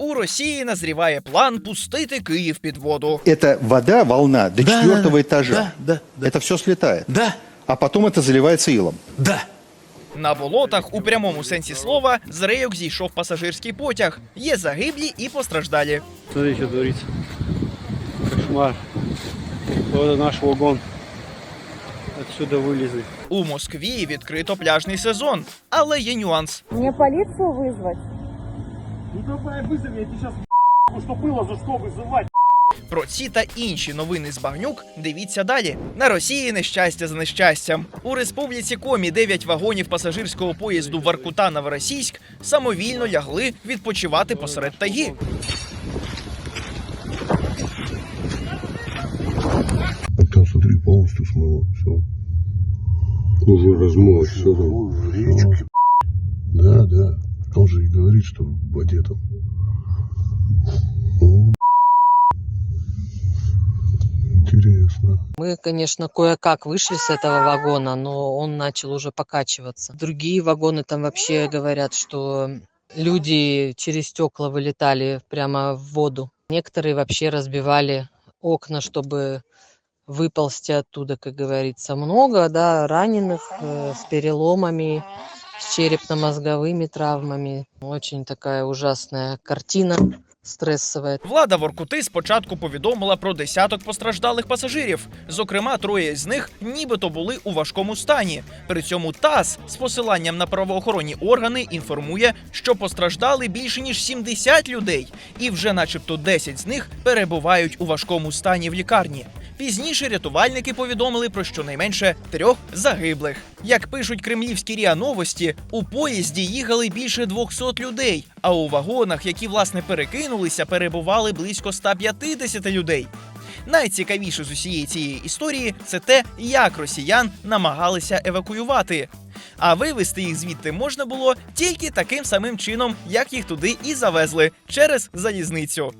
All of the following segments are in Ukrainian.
У Росії назріває план пустити Київ під воду. Эта вода, волна до Да, четвертого да, этажа. да, да, да. Это все слетает. Да, А потом это заливается илом. да. На болотах у прямому сенсі слова з рейок зійшов пасажирський потяг. Є загиблі і постраждалі. Смотри, что творится. Кошмар. Вот это наш вагон. Отсюда вылезли. У Москві відкрито пляжний сезон, але є нюанс. Мне полицию вызвать? Ну давай вызови, я тебе сейчас что было, за что вызывать. Про ці та інші новини з багнюк дивіться далі. На Росії нещастя за нещастям. У республіці Комі 9 вагонів пасажирського поїзду Воркута Новоросійськ самовільно лягли відпочивати посеред тайги. А там, смотри, полностью смыло. Все. Уже размыло. Все там. Говорит, что в воде там. Ну, Интересно. Мы, конечно, кое-как вышли с этого вагона, но он начал уже покачиваться. Другие вагоны там вообще говорят, что люди через стекла вылетали прямо в воду. Некоторые вообще разбивали окна, чтобы выползти оттуда, как говорится. Много, да, раненых э, с переломами, с черепно-мозговыми травмами. Очень такая ужасная картина, стрессовая. Влада Воркути спочатку повідомила про десяток постраждалих пасажирів. Зокрема, троє з них нібито були у важкому стані. При цьому ТАСС з посиланням на правоохоронні органи інформує, що постраждали більше ніж 70 людей, і вже, начебто, 10 з них перебувають у важкому стані в лікарні. Пізніше рятувальники повідомили про щонайменше трьох загиблих. Як пишуть кремлівські ріа новості, у поїзді їхали більше 200 людей, а у вагонах, які власне перекинулися, перебували близько 150 людей. Найцікавіше з усієї цієї історії це те, як росіян намагалися евакуювати. А вивезти їх звідти можна було тільки таким самим чином, як їх туди і завезли через залізницю.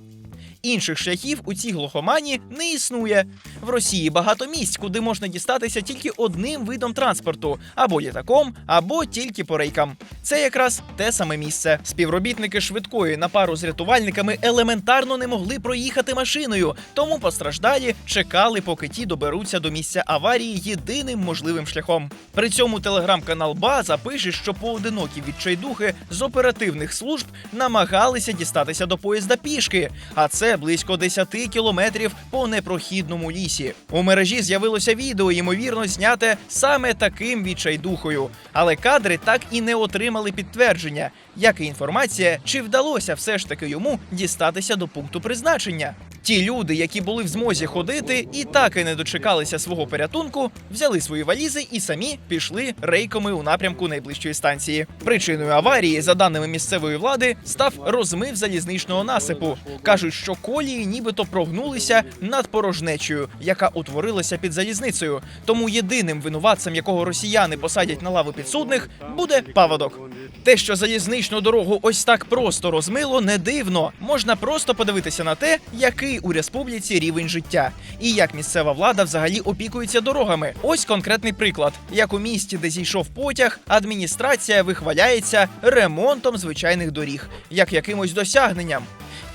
Інших шляхів у цій глухомані не існує. В Росії багато місць, куди можна дістатися тільки одним видом транспорту або літаком, або тільки по рейкам. Це якраз те саме місце. Співробітники швидкої на пару з рятувальниками елементарно не могли проїхати машиною, тому постраждалі чекали, поки ті доберуться до місця аварії єдиним можливим шляхом. При цьому телеграм-канал База пише, що поодинокі відчайдухи з оперативних служб намагалися дістатися до поїзда пішки, а це близько 10 кілометрів по непрохідному лісі. У мережі з'явилося відео, ймовірно, зняте саме таким відчайдухою. Але кадри так і не отримали підтвердження, як і інформація, чи вдалося все ж таки йому дістатися до пункту призначення. Ті люди, які були в змозі ходити і так і не дочекалися свого порятунку, взяли свої валізи і самі пішли рейками у напрямку найближчої станції. Причиною аварії, за даними місцевої влади, став розмив залізничного насипу. кажуть, що колії нібито прогнулися над порожнечею, яка утворилася під залізницею. Тому єдиним винуватцем, якого росіяни посадять на лаву підсудних, буде паводок. Те, що залізничну дорогу ось так просто розмило, не дивно. Можна просто подивитися на те, який у республіці рівень життя, і як місцева влада взагалі опікується дорогами. Ось конкретний приклад: як у місті, де зійшов потяг, адміністрація вихваляється ремонтом звичайних доріг, як якимось досягненням.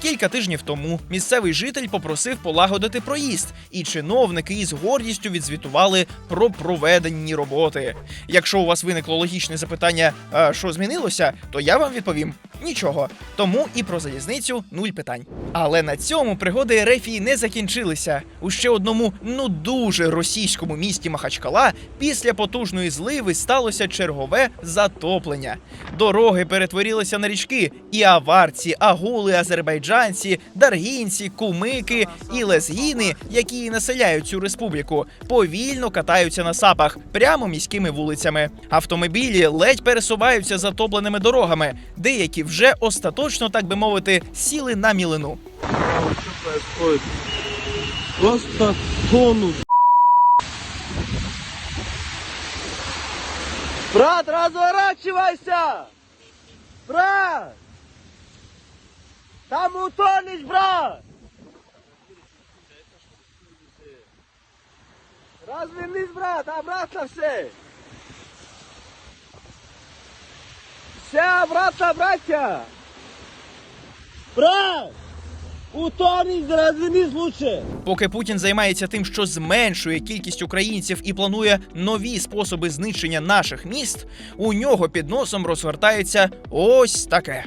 Кілька тижнів тому місцевий житель попросив полагодити проїзд, і чиновники із гордістю відзвітували про проведені роботи. Якщо у вас виникло логічне запитання, а що змінилося, то я вам відповім нічого. Тому і про залізницю нуль питань. Але на цьому пригоди Ерефії не закінчилися. У ще одному ну дуже російському місті Махачкала після потужної зливи сталося чергове затоплення. Дороги перетворилися на річки, і аварці, агули, азербайджанці, даргінці, кумики і лезгіни, які населяють цю республіку, повільно катаються на сапах прямо міськими вулицями. Автомобілі ледь пересуваються затопленими дорогами, деякі вже остаточно, так би мовити, сіли на мілину. Просто тонут. Брат, разворачивайся! Брат! Там утонешь, брат! Развернись, брат, обратно все! Все обратно, братья! Брат! Утонись, развернись лучше! Поки Путін займається тим, що зменшує кількість українців і планує нові способи знищення наших міст, у нього під носом розгортається ось таке.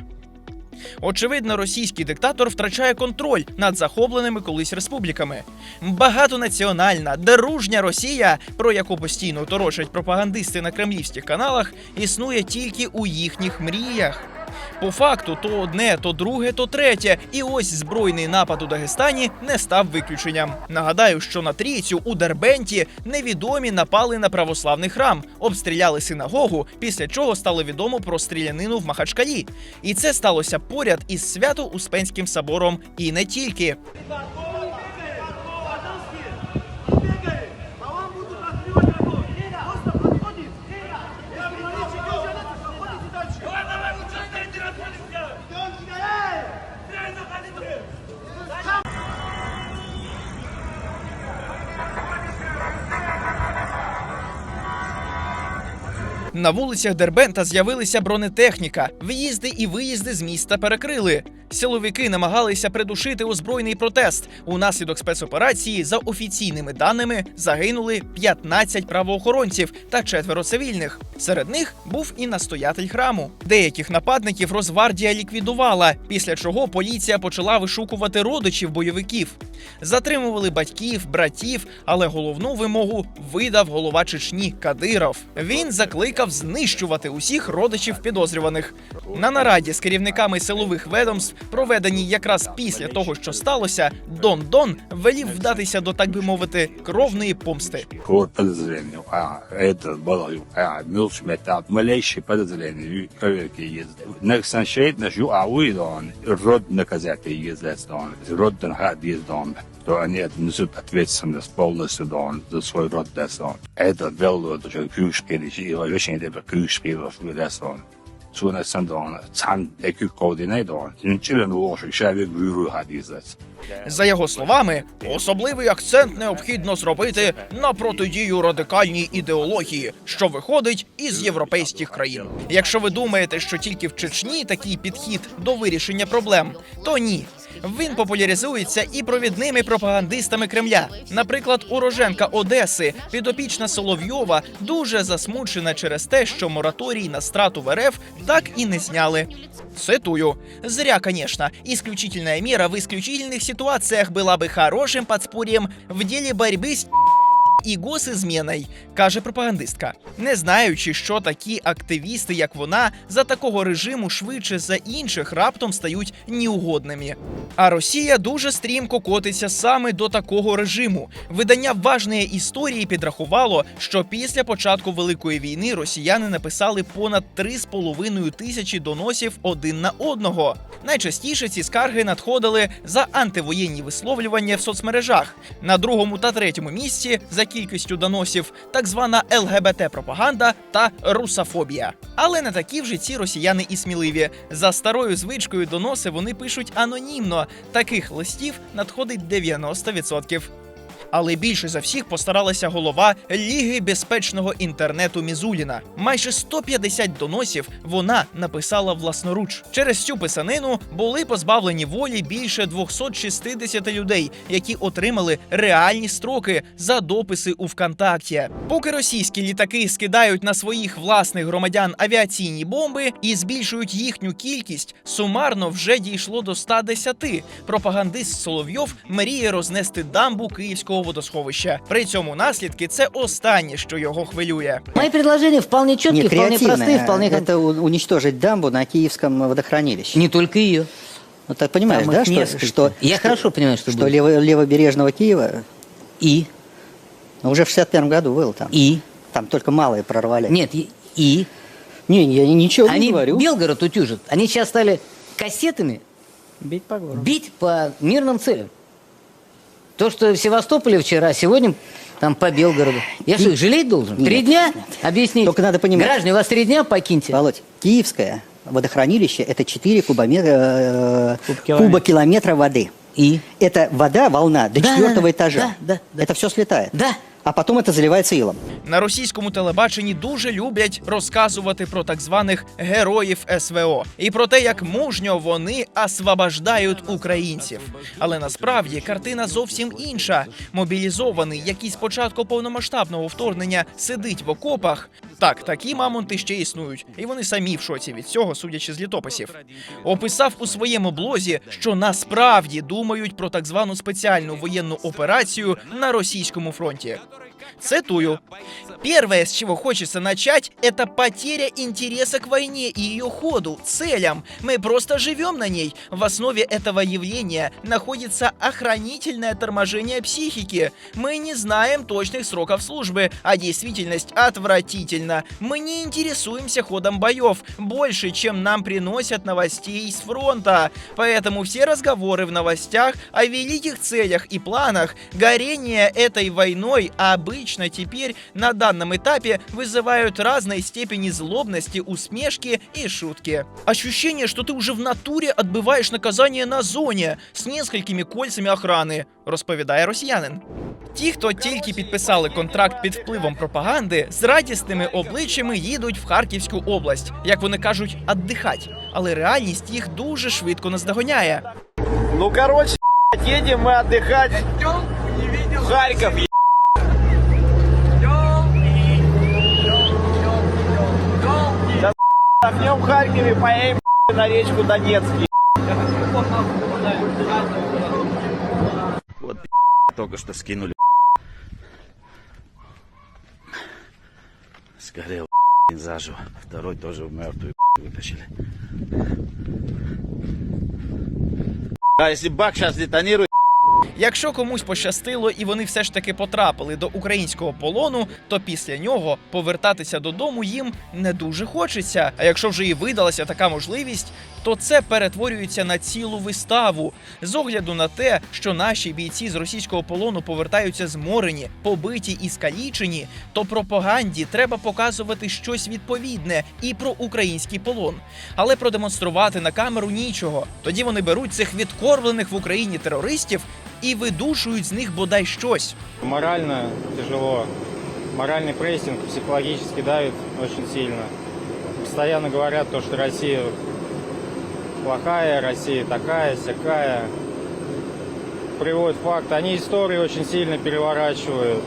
Очевидно, російський диктатор втрачає контроль над захопленими колись республіками. Багатонаціональна, дружня Росія, про яку постійно торочать пропагандисти на кремлівських каналах, існує тільки у їхніх мріях. По факту, то одне, то друге, то третє. І ось збройний напад у Дагестані не став виключенням. Нагадаю, що на трійцю у Дербенті невідомі напали на православний храм, обстріляли синагогу, після чого стало відомо про стрілянину в Махачкалі. І це сталося поряд із Свято-Успенським собором і не тільки. На вулицях Дербента з'явилися бронетехніка. В'їзди і виїзди з міста перекрили. Силовики намагалися придушити озброєний протест. Унаслідок спецоперації, за офіційними даними, загинули 15 правоохоронців та четверо цивільних. Серед них був і настоятель храму. Деяких нападників Росгвардія ліквідувала, після чого поліція почала вишукувати родичів бойовиків. Затримували батьків, братів, але головну вимогу видав голова Чечні Кадиров. Він закликав знищувати усіх родичів підозрюваних. На нараді з керівниками силових ведомств, проведеній якраз після того, що сталося, Дон Дон велів вдатися до, так би мовити, кровної помсти. Вот подозрение. А, это было, а, милш метал, малейшее подозрение, проверки есть. Next sunshade, наш ю, а вы, он, род наказать есть, он, род нагад есть, он, то они несут ответственность полностью, да, он, за свой род, да, он. Это вело, это же крюшки, и очень это крюшки, да, он. Сунна сандон, цан, який координатор, нічого не ложить, ще від віру гадізець. За його словами, особливий акцент необхідно зробити на протидію радикальній ідеології, що виходить із європейських країн. Якщо ви думаєте, що тільки в Чечні такий підхід до вирішення проблем, то ні. Він популяризується і провідними пропагандистами Кремля. Наприклад, уроженка Одеси, підопічна Соловйова, дуже засмучена через те, що мораторій на страту в РФ так і не зняли. Цитую. Зря, конечно. Исключительная мера в исключительных ситуациях была бы хорошим подспорьем в деле борьбы с і госізміною, каже пропагандистка, не знаючи, що такі активісти, як вона, за такого режиму швидше за інших раптом стають неугодними. А Росія дуже стрімко котиться саме до такого режиму. Видання важної історії підрахувало, що після початку великої війни росіяни написали понад 3,5 тисячі доносів один на одного. Найчастіше ці скарги надходили за антивоєнні висловлювання в соцмережах. На другому та третьому місці за кількістю доносів так звана ЛГБТ-пропаганда та русофобія. Але не такі вже ці росіяни і сміливі. За старою звичкою доноси вони пишуть анонімно. Таких листів надходить 90%. Але більше за всіх постаралася голова Ліги безпечного інтернету Мізуліна. Майже 150 доносів вона написала власноруч. Через цю писанину були позбавлені волі більше 260 людей, які отримали реальні строки за дописи у ВКонтакті. Поки російські літаки скидають на своїх власних громадян авіаційні бомби і збільшують їхню кількість, сумарно вже дійшло до 110. Пропагандист Соловйов мріє рознести дамбу київського водосховища. При цьому наслідки це останнє, що його хвилює. Мои предложения вполне четкие, Не вполне простые, креативное, вполне... кон- это у- уничтожить дамбу на Киевском водохранилище. Не только ее. Ну, ты понимаешь, Там да, их что, несколько. что, Я что- хорошо понимаю, что, что будет. лево- левобережного Киева И? ну, уже в 61 году был там. И? Там только малые прорвали. Нет, и? и? Не, я ничего не Они говорю. Белгород утюжат. Они сейчас стали кассетами Бить по городу. бить по мирным целям. То, что в Севастополе вчера, сегодня там по Белгороду. Я что, их жалеть должен? Нет, три дня? нет. Объясните. Только надо понимать. Граждане, у вас три дня покиньте. Володь, Киевское водохранилище это 4 кубометра, э, Куб-километра. кубокилометра воды. И? Это вода, волна до Да, четвертого да, этажа. да, да, да. Это все слетает. Да. а потом это заливается илом. На російському телебаченні дуже люблять розказувати про так званих героїв СВО і про те, як мужньо вони освобождають українців. Але насправді картина зовсім інша. Мобілізований, який з початку повномасштабного вторгнення сидить в окопах. Так, такі мамонти ще існують, і вони самі в шоці від цього, судячи з літописів. Описав у своєму блозі, що насправді думають про так звану спеціальну воєнну операцію на російському фронті. Цитую. Первое, с чего хочется начать, это потеря интереса к войне и ее ходу, целям. Мы просто живем на ней. В основе этого явления находится охранительное торможение психики. Мы не знаем точных сроков службы, а действительность отвратительна. Мы не интересуемся ходом боев больше, чем нам приносят новостей с фронта. Поэтому все разговоры в новостях о великих целях и планах горения этой войной обычно теперь на данном этапе вызывают разной степени злобности, усмешки и шутки. Ощущение, что ты уже в натуре отбываешь наказание на зоне с несколькими кольцами охраны, розповідає росіянин. Ті, хто тільки підписали контракт під впливом пропаганди, з радісними обличчями їдуть в Харківську область, як вони кажуть, «отдихать». Але реальність їх дуже швидко наздоганяє. Ну, короче, едем мы отдыхать в Харьков. Отдохнем в Харькове, поедем на речку Донецкий. Вот только что скинули. Сгорел заживо. Второй тоже в мертвую вытащили. А если бак сейчас детонирует, Якщо комусь пощастило і вони все ж таки потрапили до українського полону, то після нього повертатися додому їм не дуже хочеться. А якщо вже і видалася така можливість, то це перетворюється на цілу виставу з огляду на те, що наші бійці з російського полону повертаються зморені, побиті і скалічені, то пропаганді треба показувати щось відповідне і про український полон. Але продемонструвати на камеру нічого. Тоді вони беруть цих відкормлених в Україні терористів і видушують з них бодай щось. Морально тяжело. Моральный прессинг психологически давит очень сильно. Постоянно говорят то, что Россия плохая, Россия такая, сякая. Приводят факты. Они истории очень сильно переворачивают.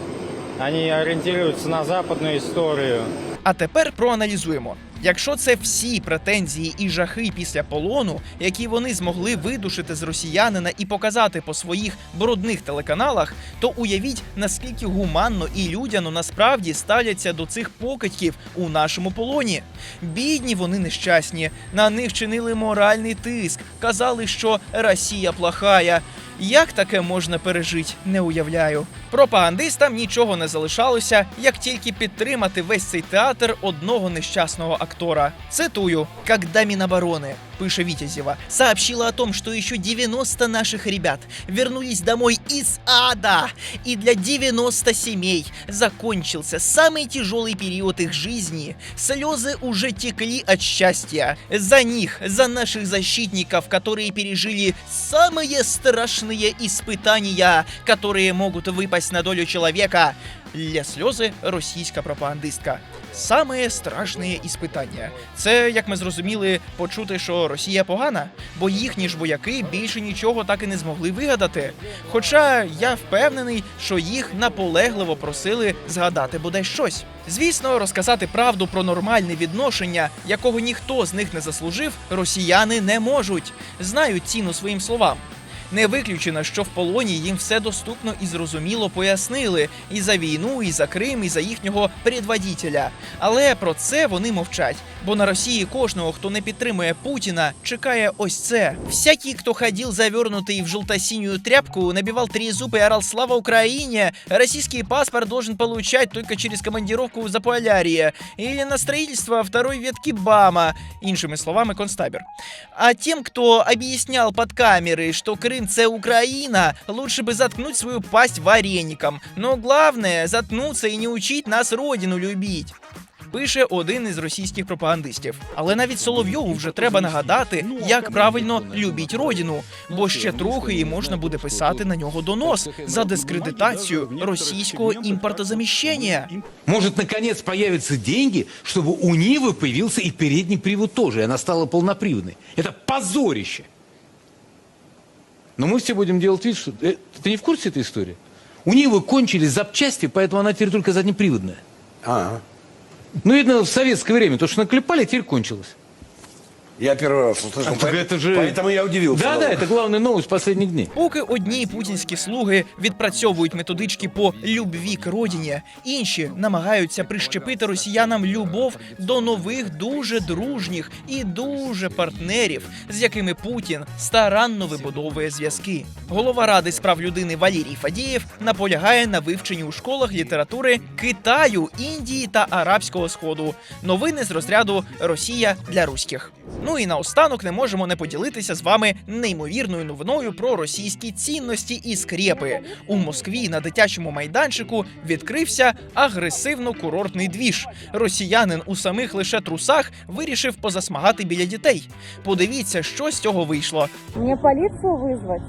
Они ориентируются на западную историю. А тепер проаналізуємо. Якщо це всі претензії і жахи після полону, які вони змогли видушити з росіянина і показати по своїх брудних телеканалах, то уявіть, наскільки гуманно і людяно насправді ставляться до цих покидьків у нашому полоні. Бідні вони нещасні, на них чинили моральний тиск, казали, що Росія плохая. Як таке можна пережити, не уявляю. Пропагандистам нічого не залишалося, як тільки підтримати весь цей театр одного нещасного актора. Цитую: «Когда Минобороны, пише Витязева, сообщила о том, что еще 90 наших ребят вернулись домой из ада, и для 90 семей закончился самый тяжелый период их жизни. Слезы уже текли от счастья. За них, за наших защитников, которые пережили самые страшные испытания, которые могут выпасть на долю человека. Лє сльози російська пропагандистка. Саме страшне іспитання. Це, як ми зрозуміли, почути, що Росія погана, бо їхні ж вояки більше нічого так і не змогли вигадати. Хоча я впевнений, що їх наполегливо просили згадати бодай щось. Звісно, розказати правду про нормальне відношення, якого ніхто з них не заслужив, росіяни не можуть. Знають ціну своїм словам. Не виключено, що в полоні їм все доступно і зрозуміло пояснили і за війну, і за Крим, і за їхнього предводителя. Але про це вони мовчать. Бо на Росії кожного, хто не підтримує Путіна, чекає ось це. Всякий, хто ходив завернутий в желто-синюю тряпку, набивал трезуб и орал «Слава Украине!», российский паспорт должен получать только через командировку в Заполярье или на строительство второй ветки БАМа, іншими словами, концтабір. А тем, кто объяснял под камерой, что Крым це Украина, лучше бы заткнуть свою пасть вареником. Но главное, заткнуться и не учить нас родину любить. пише один із російських пропагандистів. Але навіть Соловйову вже треба нагадати, як правильно любіть родину, бо ще трохи і можна буде писати на нього донос за дискредитацію російського імпортозаміщення. Может, наконец появятся деньги, чтобы у Нивы появился и передний привод тоже, и она стала полноприводной. Это позорище. Но мы все будем делать вид, что... Э, Ты не в курсе этой истории? У Нивы кончились запчасти, поэтому она теперь только заднеприводная. Ага. Ну, видно, в советское время, то, что наклепали, теперь кончилось. Я первый раз услышал. А, так это же- Поэтому я удивился. Да, да, это главная новость последних дней. Поки одні путінські слуги відпрацьовують методички по любві к родині, інші намагаються прищепити росіянам любов до нових дуже дружніх і дуже партнерів, з якими Путін старанно вибудовує зв'язки. Голова ради з прав людини Валерій Фадієв наполягає на вивченні у школах літератури Китаю, Індії та Арабського Сходу. Новини з розряду Росія для руських. Ну і наостанок не можемо не поділитися з вами неймовірною новиною про російські цінності і скрепи. У Москві на дитячому майданчику відкрився агресивно-курортний двіж. Росіянин у самих лише трусах вирішив позасмагати біля дітей. Подивіться, що з цього вийшло. Мне полицию вызвать?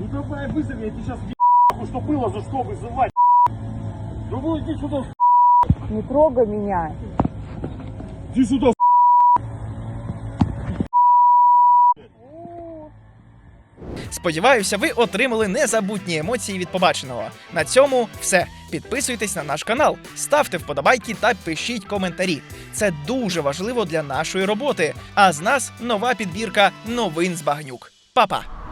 Ну давай вызови, я тебе сейчас что было, за что вызывать. Ну вы иди сюда, Не трогай меня. иди сюда, Сподіваюся, ви отримали незабутні емоції від побаченого. На цьому все. Підписуйтесь на наш канал, ставте вподобайки та пишіть коментарі. Це дуже важливо для нашої роботи. А з нас нова підбірка новин з багнюк. Па-па!